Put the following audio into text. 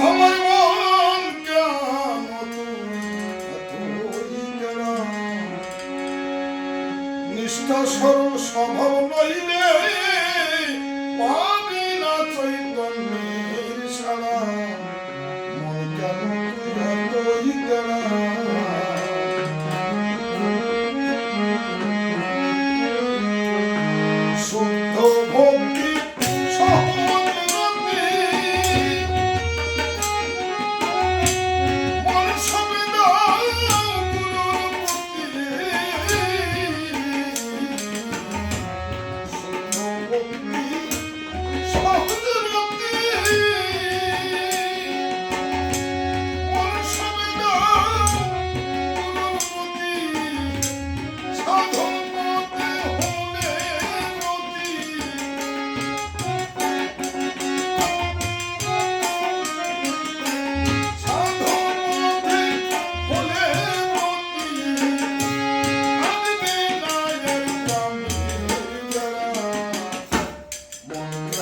আমার মন নিষ্ঠা স্বরূপ স্বভাব নইলে মা Bye.